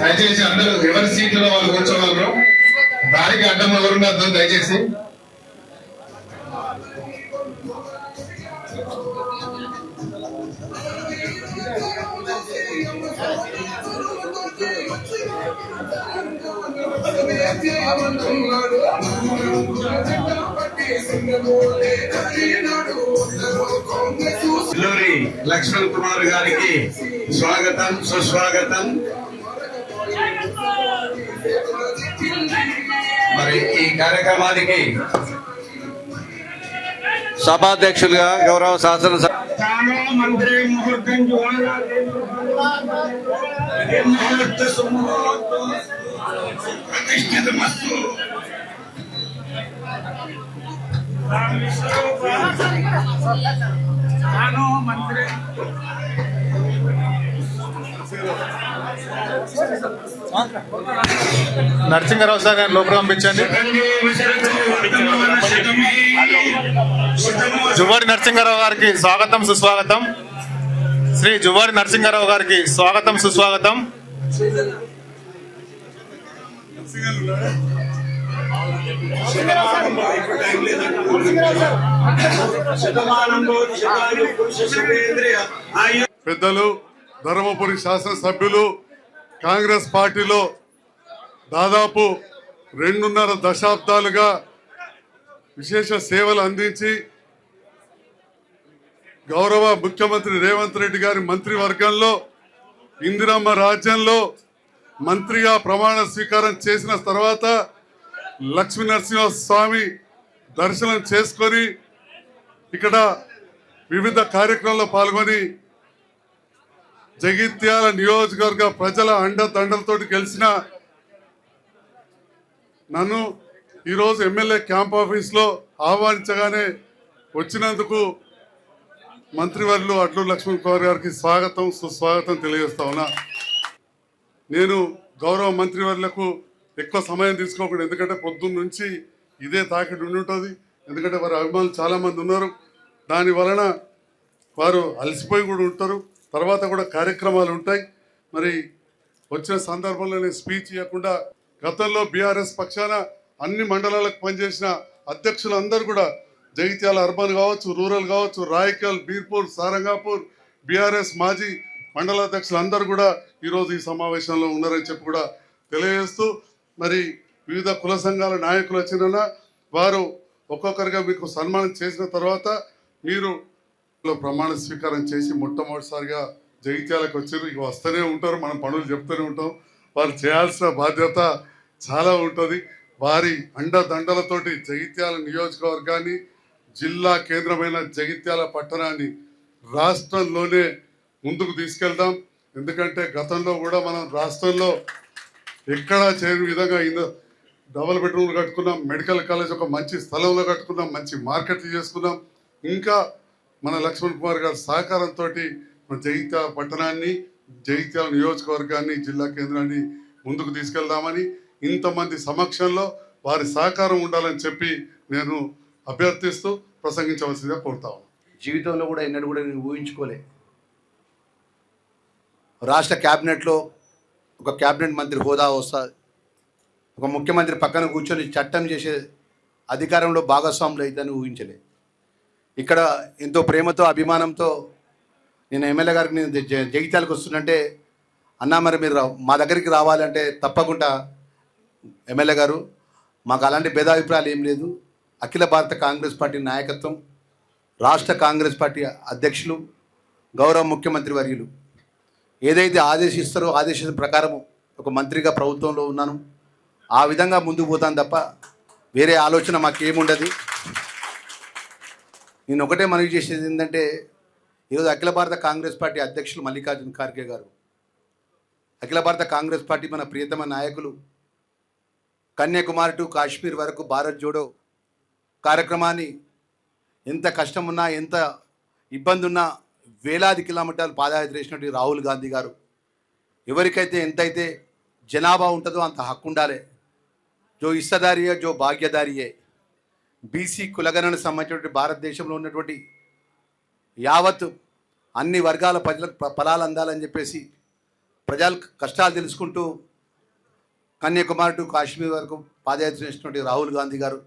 దయచేసి అందరూ ఎవరి సీట్లలో వాళ్ళు కూర్చోగలరు? దానికి అడ్డం ఎవరున్నారు దయచేసి. ఇల్లూరి లక్ష్మణ్ కుమార్ గారికి స్వాగతం సుస్వాగతం. మరి ఈ కార్యక్రమానికి సభాధ్యక్షులుగా గౌరవ శాసన మంత్రి నరసింహరావు సార్ గారిని లోపల పంపించండి. జువారి నరసింహారావు గారికి స్వాగతం సుస్వాగతం. శ్రీ జువారి నరసింహారావు గారికి స్వాగతం సుస్వాగతం. పెద్దలు ధర్మపురి శాసనసభ్యులు కాంగ్రెస్ పార్టీలో దాదాపు రెండున్నర దశాబ్దాలుగా విశేష సేవలు అందించి గౌరవ ముఖ్యమంత్రి రేవంత్ రెడ్డి గారి మంత్రివర్గంలో ఇందిరమ్మ రాజ్యంలో మంత్రిగా ప్రమాణ స్వీకారం చేసిన తర్వాత లక్ష్మీ నరసింహస్వామి దర్శనం చేసుకొని ఇక్కడ వివిధ కార్యక్రమాల్లో పాల్గొని జగిత్యాల నియోజకవర్గ ప్రజల అండదండలతో గెలిచిన నన్ను ఈరోజు ఎమ్మెల్యే క్యాంప్ ఆఫీస్లో ఆహ్వానించగానే వచ్చినందుకు మంత్రివర్యులు అడ్లు లక్ష్మణ్ కుమార్ గారికి స్వాగతం సుస్వాగతం తెలియజేస్తా ఉన్నా. నేను గౌరవ మంత్రివర్యులకు ఎక్కువ సమయం తీసుకోకూడదు ఎందుకంటే పొద్దున్న నుంచి ఇదే తాకిడి ఉండి ఉంటుంది ఎందుకంటే వారి అభిమానులు చాలామంది ఉన్నారు. దాని వలన వారు అలసిపోయి కూడా ఉంటారు. తర్వాత కూడా కార్యక్రమాలు ఉంటాయి. మరి వచ్చిన సందర్భంలో నేను స్పీచ్ ఇవ్వకుండా గతంలో బీఆర్ఎస్ పక్షాన అన్ని మండలాలకు పనిచేసిన అధ్యక్షులందరూ కూడా జగిత్యాల అర్బన్ కావచ్చు రూరల్ కావచ్చు రాయకల్ బీర్పూర్ సారంగాపూర్ బీఆర్ఎస్ మాజీ మండలాధ్యక్షులు అందరూ కూడా ఈరోజు ఈ సమావేశంలో ఉన్నారని చెప్పి కూడా తెలియజేస్తూ మరి వివిధ కుల సంఘాల నాయకులు వచ్చిన వారు ఒక్కొక్కరిగా మీకు సన్మానం చేసిన తర్వాత మీరు ప్రమాణ స్వీకారం చేసి మొట్టమొదటిసారిగా జగిత్యాలకు వచ్చారు. ఇక వస్తూనే ఉంటారు. మనం పనులు చెప్తూనే ఉంటాం. వారు చేయాల్సిన బాధ్యత చాలా ఉంటుంది. వారి అండదండలతోటి జగిత్యాల నియోజకవర్గాన్ని జిల్లా కేంద్రమైన జగిత్యాల పట్టణాన్ని రాష్ట్రంలోనే ముందుకు తీసుకెళ్దాం. ఎందుకంటే గతంలో కూడా మనం రాష్ట్రంలో ఎక్కడా చేయని విధంగా ఇంద డబల్ బెడ్రూమ్లు కట్టుకున్నాం మెడికల్ కాలేజ్ ఒక మంచి స్థలంలో కట్టుకున్నాం మంచి మార్కెట్లు చేసుకున్నాం. ఇంకా మన లక్ష్మణ్ కుమార్ గారి సహకారంతో మన జగిత్యాల పట్టణాన్ని జగిత్యాల నియోజకవర్గాన్ని జిల్లా కేంద్రాన్ని ముందుకు తీసుకెళ్దామని ఇంతమంది సమక్షంలో వారి సహకారం ఉండాలని చెప్పి నేను అభ్యర్థిస్తూ ప్రసంగించవలసిందిగా కోరుతా జీవితంలో కూడా ఎన్నడూ కూడా నేను ఊహించుకోలే. రాష్ట్ర క్యాబినెట్లో ఒక క్యాబినెట్ మంత్రి హోదా వస్తుంది ఒక ముఖ్యమంత్రి పక్కన కూర్చొని చట్టం చేసే అధికారంలో భాగస్వాములు అవుతాయని ఊహించలే. ఇక్కడ ఎంతో ప్రేమతో అభిమానంతో నేను ఎమ్మెల్యే గారికి నేను జగిత్యాలకు వస్తుందంటే అన్నా మరి మీరు మా దగ్గరికి రావాలంటే తప్పకుండా ఎమ్మెల్యే గారు మాకు అలాంటి భేదాభిప్రాయాలు ఏం లేదు. అఖిల భారత కాంగ్రెస్ పార్టీ నాయకత్వం రాష్ట్ర కాంగ్రెస్ పార్టీ అధ్యక్షులు గౌరవ ముఖ్యమంత్రి వర్యులు. ఏదైతే ఆదేశిస్తారో ఆదేశం ప్రకారము ఒక మంత్రిగా ప్రభుత్వంలో ఉన్నాను. ఆ విధంగా ముందుకు పోతాను తప్ప వేరే ఆలోచన మాకేముండదు. నేను ఒకటే మనవి చేసేది ఏంటంటే ఈరోజు అఖిల భారత కాంగ్రెస్ పార్టీ అధ్యక్షులు మల్లికార్జున ఖార్గే గారు అఖిల భారత కాంగ్రెస్ పార్టీ మన ప్రియతమ నాయకులు కన్యాకుమారి టు కాశ్మీర్ వరకు భారత్ జోడో కార్యక్రమాన్ని ఎంత కష్టం ఉన్నా ఎంత ఇబ్బంది ఉన్నా వేలాది కిలోమీటర్లు పాదయాత్ర చేసినటువంటి రాహుల్ గాంధీ గారు. ఎవరికైతే ఎంతైతే జనాభా ఉంటుందో అంత హక్కు ఉండాలి. జో ఇష్టదారియే జో భాగ్యదారియే. బీసీ కులగణకు సంబంధించినటువంటి భారతదేశంలో ఉన్నటువంటి యావత్ అన్ని వర్గాల ప్రజలకు ఫలాలు అందాలని చెప్పేసి ప్రజలు కష్టాలు తెలుసుకుంటూ కన్యాకుమారి టు కాశ్మీర్ వరకు పాదయాత్ర చేసినటువంటి రాహుల్ గాంధీ గారు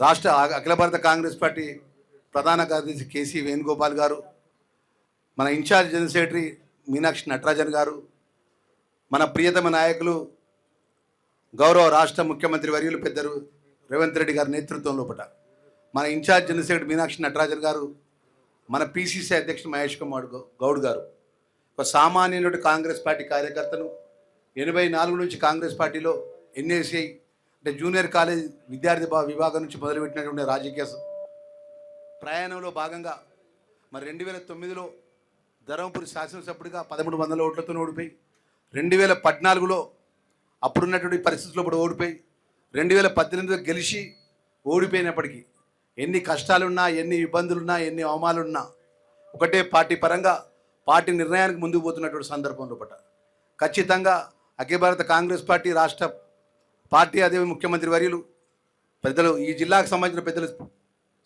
రాష్ట్ర అఖిల భారత కాంగ్రెస్ పార్టీ ప్రధాన కార్యదర్శి కేసీ వేణుగోపాల్ గారు మన incharge general secretary Meenakshi Natarajan garu మన ప్రియతమ నాయకులు గౌరవ రాష్ట్ర ముఖ్యమంత్రి వర్యులు పెద్దరు రేవంత్ రెడ్డి గారి నేతృత్వం లోపల మన incharge general secretary Meenakshi Natarajan garu మన పిసిసి అధ్యక్షుడు మహేష్ కుమార్ గౌడ్ గారు ఒక సామాన్యుడు కాంగ్రెస్ పార్టీ కార్యకర్తను ఎనభై నాలుగు నుంచి కాంగ్రెస్ పార్టీలో ఎన్ఏసీ అంటే జూనియర్ కాలేజ్ విద్యార్థి భా- విభాగం నుంచి మొదలుపెట్టినటువంటి రాజకీయ ప్రయాణంలో భాగంగా మరి రెండు వేల తొమ్మిదిలో ధర్మపురి శాసనసభ్యుడిగా పదమూడు వందల ఓట్లతో ఓడిపోయి రెండు వేల పద్నాలుగులో అప్పుడున్నటువంటి పరిస్థితుల్లో ఇప్పుడు ఓడిపోయి రెండు వేల పద్దెనిమిదిలో గెలిచి ఓడిపోయినప్పటికీ ఎన్ని కష్టాలున్నా ఎన్ని ఇబ్బందులున్నా ఎన్ని అవమానాలున్నా ఒకటే పార్టీ పరంగా పార్టీ నిర్ణయానికి ముందుకు పోతున్నటువంటి సందర్భంలో పట్ట ఖచ్చితంగా అఖిల భారత కాంగ్రెస్ పార్టీ రాష్ట్ర పార్టీ అదే ముఖ్యమంత్రి వర్యులు పెద్దలు ఈ జిల్లాకు సంబంధించిన పెద్దలు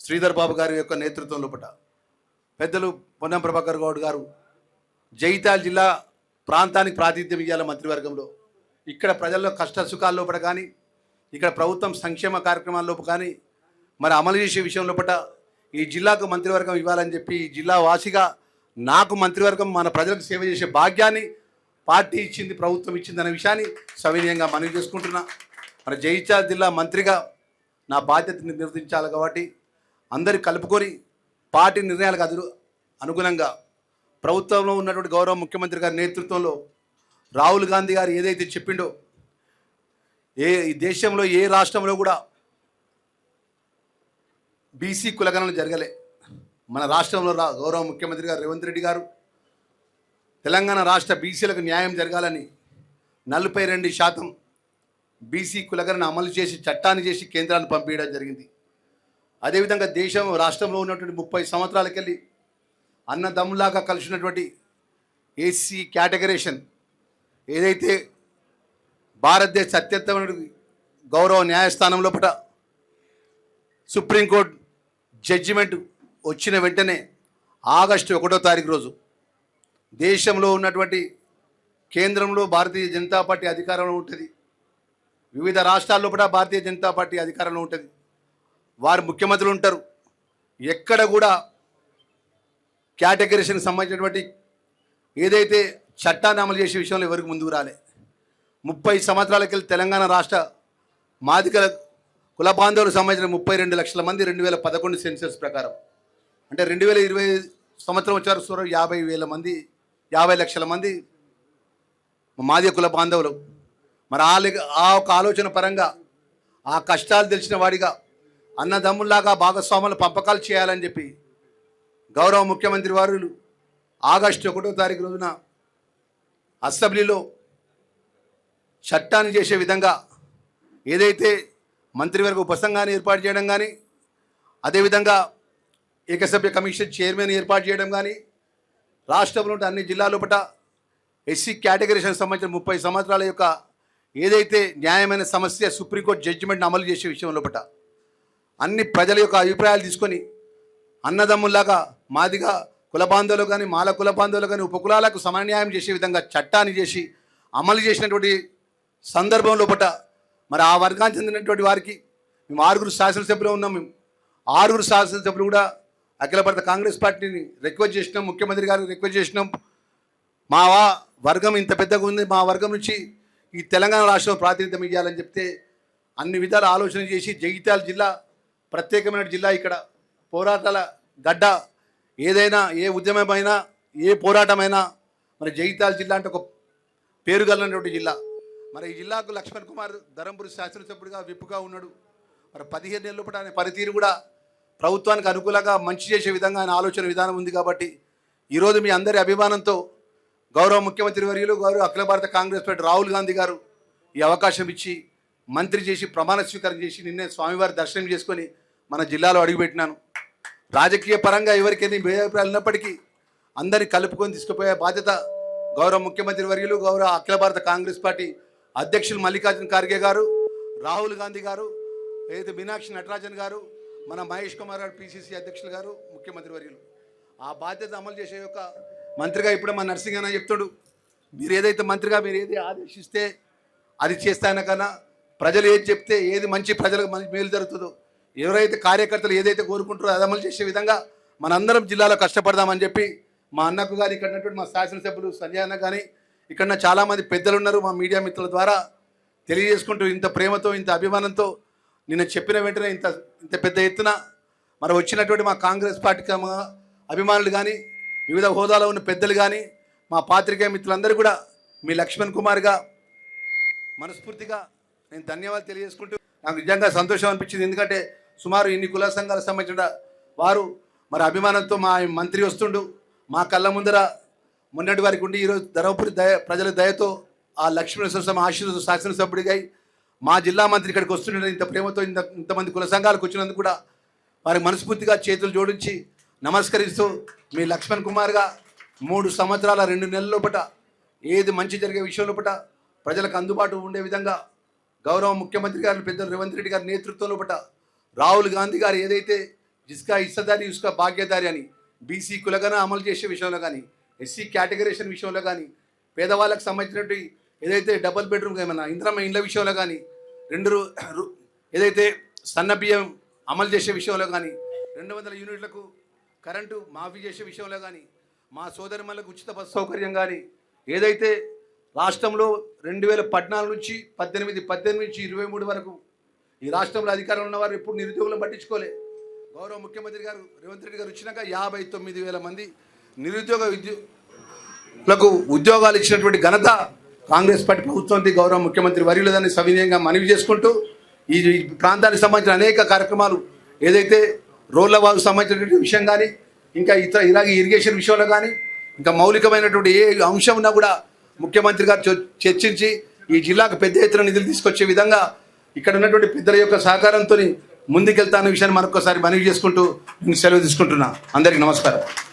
శ్రీధర్ బాబు గారి యొక్క నేతృత్వంలో పట పెద్దలు పొన్నం ప్రభాకర్ గౌడ్ గారు జైతాల్ జిల్లా ప్రాంతానికి ప్రాతినిధ్యం ఇవ్వాలి మంత్రివర్గంలో. ఇక్కడ ప్రజల్లో కష్ట సుఖాల లోపల కానీ ఇక్కడ ప్రభుత్వం సంక్షేమ కార్యక్రమాల్లోపు కానీ మరి అమలు చేసే విషయం లోపల ఈ జిల్లాకు మంత్రివర్గం ఇవ్వాలని చెప్పి ఈ జిల్లా వాసిగా నాకు మంత్రివర్గం మన ప్రజలకు సేవ చేసే భాగ్యాన్ని పార్టీ ఇచ్చింది ప్రభుత్వం ఇచ్చింది అనే విషయాన్ని సవినీయంగా మనవి చేసుకుంటున్నా. మన జైత్యాల జిల్లా మంత్రిగా నా బాధ్యతని నిర్వర్తించాలి కాబట్టి అందరి కలుపుకొని పార్టీ నిర్ణయాలకు అదు అనుగుణంగా ప్రభుత్వంలో ఉన్నటువంటి గౌరవ ముఖ్యమంత్రి గారి నేతృత్వంలో రాహుల్ గాంధీ గారు ఏదైతే చెప్పిండో ఏ ఈ దేశంలో ఏ రాష్ట్రంలో కూడా బీసీ కులగణన జరగలే. మన రాష్ట్రంలో రా గౌరవ ముఖ్యమంత్రి గారు రేవంత్ రెడ్డి గారు తెలంగాణ రాష్ట్ర బీసీలకు న్యాయం జరగాలని నలభై రెండు శాతం బీసీ కులగణన అమలు చేసి చట్టాన్ని చేసి కేంద్రాన్ని పంపించడం జరిగింది. అదేవిధంగా దేశం రాష్ట్రంలో ఉన్నటువంటి ముప్పై సంవత్సరాలకెళ్ళి అన్నదమ్ములాగా కలిసినటువంటి ఏసీ కేటగరేషన్ ఏదైతే భారతదేశ అత్యంతమైన గౌరవ న్యాయస్థానం లోపల సుప్రీంకోర్టు జడ్జిమెంట్ వచ్చిన వెంటనే ఆగస్టు ఒకటో తారీఖు రోజు దేశంలో ఉన్నటువంటి కేంద్రంలో భారతీయ జనతా పార్టీ అధికారంలో ఉంటుంది. వివిధ రాష్ట్రాల్లో కూడా భారతీయ జనతా పార్టీ అధికారంలో ఉంటుంది. వారు ముఖ్యమంత్రులు ఉంటారు. ఎక్కడ కూడా కేటగిరీస్కి సంబంధించినటువంటి ఏదైతే చట్టాన్ని అమలు చేసే విషయంలో ఎవరికి ముందుకు రాలే. ముప్పై సంవత్సరాలకి తెలంగాణ రాష్ట్ర మాదిగల కుల బాంధవులకు సంబంధించిన ముప్పై రెండు లక్షల మంది రెండు వేల పదకొండు సెన్సెస్ ప్రకారం. అంటే రెండు వేల ఇరవై సంవత్సరం వచ్చారు సుమారు యాభై వేల మంది యాభై లక్షల మంది మాదిగ కుల బాంధవులు. మరి ఆ ఆ ఒక ఆలోచన పరంగా ఆ కష్టాలు తెలిసిన వాడిగా అన్నదమ్ముల్లాగా భాగస్వాముల పంపకాలు చేయాలని చెప్పి గౌరవ ముఖ్యమంత్రి వారు ఆగస్టు ఒకటో తారీఖు రోజున అసెంబ్లీలో చట్టాన్ని చేసే విధంగా ఏదైతే మంత్రివర్గ ఉపసంఘాన్ని ఏర్పాటు చేయడం కానీ అదేవిధంగా ఏకసభ్య కమిషన్ చైర్మన్ ఏర్పాటు చేయడం కానీ రాష్ట్రంలో అన్ని జిల్లాల ఎస్సీ కేటగిరీకి సంబంధించిన ముప్పై సంవత్సరాల యొక్క ఏదైతే న్యాయమైన సమస్య సుప్రీంకోర్టు జడ్జిమెంట్ని అమలు చేసే విషయం లోపల అన్ని ప్రజల యొక్క అభిప్రాయాలు తీసుకొని అన్నదమ్ముల్లాగా మాదిగా కుల బాంధవులు కానీ మాల కుల బాంధవులు కానీ ఉపకులాలకు సమన్యాయం చేసే విధంగా చట్టాన్ని చేసి అమలు చేసినటువంటి సందర్భం లోపల మరి ఆ వర్గానికి చెందినటువంటి వారికి మేము ఆరుగురు శాసనసభ్యులు ఉన్నాం. మేము ఆరుగురు శాసనసభ్యులు కూడా అఖిల భారత కాంగ్రెస్ పార్టీని రిక్వెస్ట్ చేసినాం ముఖ్యమంత్రి గారిని రిక్వెస్ట్ చేసినాం. మా వర్గం ఇంత పెద్దగా ఉంది. మా వర్గం నుంచి ఈ తెలంగాణ రాష్ట్రంలో ప్రాతినిధ్యం ఇవ్వాలని చెప్తే అన్ని విధాల ఆలోచన చేసి జగిత్యాల జిల్లా ప్రత్యేకమైన జిల్లా ఇక్కడ. పోరాటాల గడ్డ ఏదైనా ఏ ఉద్యమమైనా ఏ పోరాటమైనా మరి జగిత్యాల జిల్లా అంటే ఒక పేరుగలనటువంటి జిల్లా. మరి ఈ జిల్లాకు లక్ష్మణ్ కుమార్ ధరంపురి శాసనసభ్యుడిగా విప్పుగా ఉన్నాడు. మరి పదిహేను నెలల పాటు ఆయన పనితీరు కూడా ప్రభుత్వానికి అనుకూలంగా మంచి చేసే విధంగా ఆయన ఆలోచన విధానం ఉంది కాబట్టి ఈరోజు మీ అందరి అభిమానంతో గౌరవ ముఖ్యమంత్రి వర్యులు గౌరవ అఖిల భారత కాంగ్రెస్ పార్టీ రాహుల్ గాంధీ గారు ఈ అవకాశం ఇచ్చి మంత్రి చేసి ప్రమాణ స్వీకారం చేసి నిన్నే స్వామివారి దర్శనం చేసుకొని మన జిల్లాలో అడుగుపెట్టినాను. రాజకీయ పరంగా ఎవరికైనా భేదాభిప్రాయాలు ఉన్నప్పటికీ అందరిని కలుపుకొని తీసుకుపోయే బాధ్యత గౌరవ ముఖ్యమంత్రి వర్యులు గౌరవ అఖిల భారత కాంగ్రెస్ పార్టీ అధ్యక్షులు మల్లికార్జున ఖార్గే గారు రాహుల్ గాంధీ గారు ఏదైతే మీనాక్షి నటరాజన్ గారు మన మహేష్ కుమార్ గారు పిసిసి అధ్యక్షులు గారు ముఖ్యమంత్రి వర్యులు. ఆ బాధ్యత అమలు చేసే యొక్క మంత్రిగా ఇప్పుడే మా నర్సింగ్ అన్న చెప్తాడు మీరు ఏదైతే మంత్రిగా మీరు ఏది ఆదేశిస్తే అది చేస్తానకన్నా ప్రజలు ఏది చెప్తే ఏది మంచి ప్రజలకు మంచి మేలు జరుగుతుందో ఎవరైతే కార్యకర్తలు ఏదైతే కోరుకుంటారో అది అమలు చేసే విధంగా మనందరం జిల్లాలో కష్టపడదామని చెప్పి మా అన్నకు కానీ ఇక్కడ ఉన్నటువంటి మా శాసనసభ్యులు సంజయ్ అన్న కానీ ఇక్కడ చాలామంది పెద్దలు ఉన్నారు మా మీడియా మిత్రుల ద్వారా తెలియజేసుకుంటూ ఇంత ప్రేమతో ఇంత అభిమానంతో నిన్న చెప్పిన వెంటనే ఇంత ఇంత పెద్ద ఎత్తున మరి వచ్చినటువంటి మా కాంగ్రెస్ పార్టీ మా అభిమానులు కానీ వివిధ హోదాలో ఉన్న పెద్దలు కానీ మా పాత్రికేయ మిత్రులందరూ కూడా మీ లక్ష్మణ్ కుమార్గా మనస్ఫూర్తిగా నేను ధన్యవాదాలు తెలియజేసుకుంటూ నాకు నిజంగా సంతోషం అనిపించింది. ఎందుకంటే సుమారు ఇన్ని కుల సంఘాలకు సంబంధించిన వారు మరి అభిమానంతో మా మంత్రి వస్తుండు. మా కళ్ళ ముందర మొన్నటి వారికి ఉండి ఈరోజు ధర్మపురి దయ ప్రజల దయతో ఆ లక్ష్మీనరసింహ స్వామి ఆశీర్వాద శాసనసభ్యుడిగా మా జిల్లా మంత్రి ఇక్కడికి వస్తుండే ఇంత ప్రేమతో ఇంత ఇంతమంది కుల సంఘాలకు వచ్చినందుకు కూడా వారికి మనస్ఫూర్తిగా చేతులు జోడించి నమస్కరిస్తూ మీ లక్ష్మణ్ కుమార్గా మూడు సంవత్సరాల రెండు నెలల లోపట ఏది మంచి జరిగే విషయం లోపట ప్రజలకు అందుబాటు ఉండే విధంగా గౌరవ ముఖ్యమంత్రి గారు పెద్ద రేవంత్ రెడ్డి గారి నేతృత్వం లోపట రాహుల్ గాంధీ గారు ఏదైతే ఇసుక ఇస్తదారి ఇసుక భాగ్యదారి అని బీసీ కులగన అమలు చేసే విషయంలో కానీ ఎస్సీ కేటగరేషన్ విషయంలో కానీ పేదవాళ్ళకు సంబంధించినటువంటి ఏదైతే డబుల్ బెడ్రూమ్ ఏమైనా ఇంద్రమ్మ ఇండ్ల విషయంలో కానీ రెండు రు- ఏదైతే సన్న బియ్యం అమలు చేసే విషయంలో కానీ రెండు వందల యూనిట్లకు కరెంటు మాఫీ చేసే విషయంలో కానీ మా సోదరిమలకు ఉచిత బస్సు సౌకర్యం కానీ ఏదైతే రాష్ట్రంలో రెండు వేల పద్నాలుగు నుంచి పద్దెనిమిది పద్దెనిమిది నుంచి ఇరవై మూడు వరకు ఈ రాష్ట్రంలో అధికారంలో ఉన్నవారు ఎప్పుడు నిరుద్యోగులను పట్టించుకోలే. గౌరవ ముఖ్యమంత్రి గారు రేవంత్ రెడ్డి గారు వచ్చినాక యాభై తొమ్మిది వేల మంది నిరుద్యోగ విద్యులకు ఉద్యోగాలు ఇచ్చినటువంటి ఘనత కాంగ్రెస్ పార్టీ ప్రభుత్వంది గౌరవ ముఖ్యమంత్రి వర్యులదని సవినయంగా మనవి చేసుకుంటూ ఈ ప్రాంతానికి సంబంధించిన అనేక కార్యక్రమాలు ఏదైతే రోడ్ల వారు సంబంధించినటువంటి విషయం కానీ ఇంకా ఇతర ఇలాగే ఇరిగేషన్ విషయంలో కానీ ఇంకా మౌలికమైనటువంటి ఏ అంశం ఉన్నా కూడా ముఖ్యమంత్రి గారు చర్చించి ఈ జిల్లాకు పెద్ద ఎత్తున నిధులు తీసుకొచ్చే విధంగా ఇక్కడ ఉన్నటువంటి పెద్దల యొక్క సహకారంతో ముందుకెళ్తాన్న విషయాన్ని మరొకసారి మనవి చేసుకుంటూ నేను సెలవు తీసుకుంటున్నా. అందరికీ నమస్కారం.